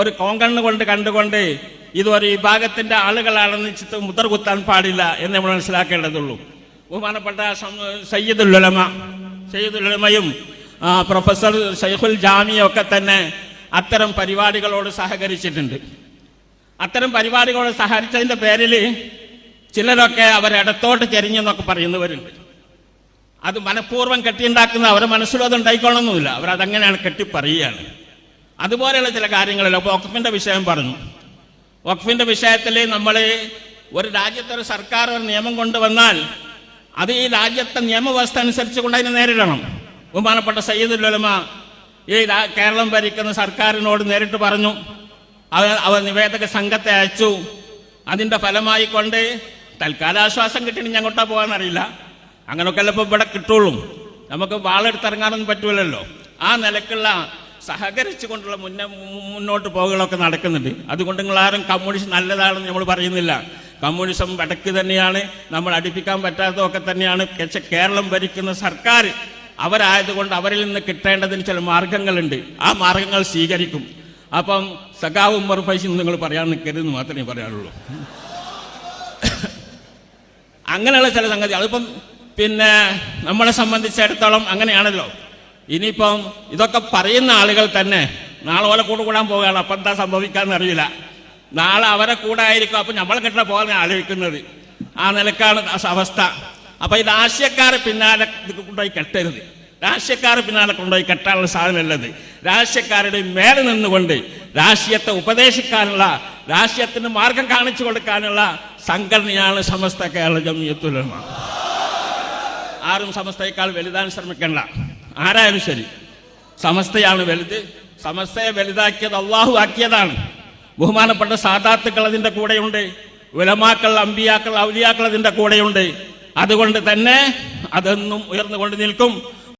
ഒരു കോങ്കണ്ണ് കൊണ്ട് കണ്ടുകൊണ്ട് ഇത് ഒരു വിഭാഗത്തിന്റെ ആളുകളാണെന്ന് ചിത്ത മുദ്ര കുത്താൻ പാടില്ല എന്ന് നമ്മൾ മനസ്സിലാക്കേണ്ടതുള്ളൂ. ബഹുമാനപ്പെട്ട സയ്യിദുലമ ഉലമയും പ്രൊഫസർ ഷെയ്ഖുൽ ജാമിയും ഒക്കെ തന്നെ അത്തരം പരിപാടികളോട് സഹകരിച്ചിട്ടുണ്ട്. അത്തരം പരിപാടികളോട് സഹകരിച്ചതിന്റെ പേരിൽ ചിലരൊക്കെ അവരിടത്തോട്ട് ചെരിഞ്ഞെന്നൊക്കെ പറയുന്നവരുണ്ട്. അത് മനഃപൂർവം കെട്ടിയുണ്ടാക്കുന്ന അവരെ മനസ്സിലും അത് ഉണ്ടായിക്കൊള്ളണമെന്നില്ല അവരതങ്ങനെയാണ് കെട്ടി പറയുകയാണ് അതുപോലെയുള്ള ചില കാര്യങ്ങളിൽ അപ്പോൾ വഖഫിന്റെ വിഷയം പറഞ്ഞു. വഖഫിന്റെ വിഷയത്തിൽ നമ്മൾ ഒരു രാജ്യത്തൊരു സർക്കാർ ഒരു നിയമം കൊണ്ടുവന്നാൽ അത് ഈ രാജ്യത്തെ നിയമവ്യവസ്ഥ അനുസരിച്ച് കൊണ്ട് അതിനെ നേരിടണം. ബഹുമാനപ്പെട്ട സയ്യിദുൽ ഉലമ ഈ കേരളം ഭരിക്കുന്ന സർക്കാരിനോട് നേരിട്ട് പറഞ്ഞു. അവർ അവർ നിവേദക സംഘത്തെ അയച്ചു. അതിന്റെ ഫലമായി കൊണ്ട് തൽക്കാല ആശ്വാസം കിട്ടിയിട്ട് കൊട്ടാ പോകാനറിയില്ല അങ്ങനെയൊക്കെ അല്ലപ്പോൾ ഇവിടെ കിട്ടുള്ളൂ. നമുക്ക് വാളെടുത്തിറങ്ങാനൊന്നും പറ്റൂലല്ലോ. ആ നിലക്കുള്ള സഹകരിച്ചു കൊണ്ടുള്ള മുന്നേ മുന്നോട്ട് പോകുകളൊക്കെ നടക്കുന്നുണ്ട്. അതുകൊണ്ട് നിങ്ങൾ ആരും കമ്മ്യൂണിസ്റ്റ് നല്ലതാണെന്ന് നമ്മൾ പറയുന്നില്ല. കമ്മ്യൂണിസം വടക്ക് തന്നെയാണ് നമ്മൾ അടുപ്പിക്കാൻ പറ്റാത്തതൊക്കെ തന്നെയാണ്. കേരളം ഭരിക്കുന്ന സർക്കാർ അവരായതുകൊണ്ട് അവരിൽ നിന്ന് കിട്ടേണ്ടതിന് ചില മാർഗങ്ങളുണ്ട്. ആ മാർഗങ്ങൾ സ്വീകരിക്കും. അപ്പം സഖാവ് ഉമ്മർ ഫൈസി നിങ്ങൾ പറയാൻ നിൽക്കരുതെന്ന് മാത്രമേ പറയാനുള്ളൂ. അങ്ങനെയുള്ള ചില സംഗതി. അതിപ്പം പിന്നെ നമ്മളെ സംബന്ധിച്ചിടത്തോളം അങ്ങനെയാണല്ലോ. ഇനിയിപ്പം ഇതൊക്കെ പറയുന്ന ആളുകൾ തന്നെ നാളെ ഓലെ കൂടെ കൂടാൻ പോവുകയാണ്. അപ്പം എന്താ സംഭവിക്കാന്ന് അറിയില്ല. നാളെ അവരെ കൂടെ ആയിരിക്കും. അപ്പം നമ്മളെ കിട്ട പോകാൻ ആലോചിക്കുന്നത്. ആ നിലക്കാണ് അവസ്ഥ. അപ്പം ഈ രാഷ്ട്രീയക്കാരെ പിന്നാലെ ഇത് കൊണ്ടുപോയി കെട്ടരുത്. രാഷ്ട്രീയക്കാരെ പിന്നാലെ കൊണ്ടുപോയി കെട്ടാനുള്ള സാധനമല്ലത്. രാഷ്ട്രീയക്കാരുടെ മേലെ നിന്നുകൊണ്ട് രാഷ്ട്രീയത്തെ ഉപദേശിക്കാനുള്ള രാഷ്ട്രീയത്തിന് മാർഗം കാണിച്ചു കൊടുക്കാനുള്ള സംഘടനയാണ് സമസ്ത കേരള ജമിയത്തുലമ ആരും സമസ്തയേക്കാൾ വലുതാൻ ശ്രമിക്കണ്ട. ആരായാലും ശരി. സമസ്തയാണ് വലുത്. സമസ്തയെ വലുതാക്കിയത് അള്ളാഹു ആക്കിയതാണ്. ബഹുമാനപ്പെട്ട സാദാത്തുക്കൾ അതിന്റെ കൂടെയുണ്ട്. ഉലമാക്കൾ അമ്പിയാക്കൾ ഔലിയാക്കൾ അതിന്റെ കൂടെയുണ്ട്. അതുകൊണ്ട് തന്നെ അതെന്നും ഉയർന്നുകൊണ്ട് നിൽക്കും.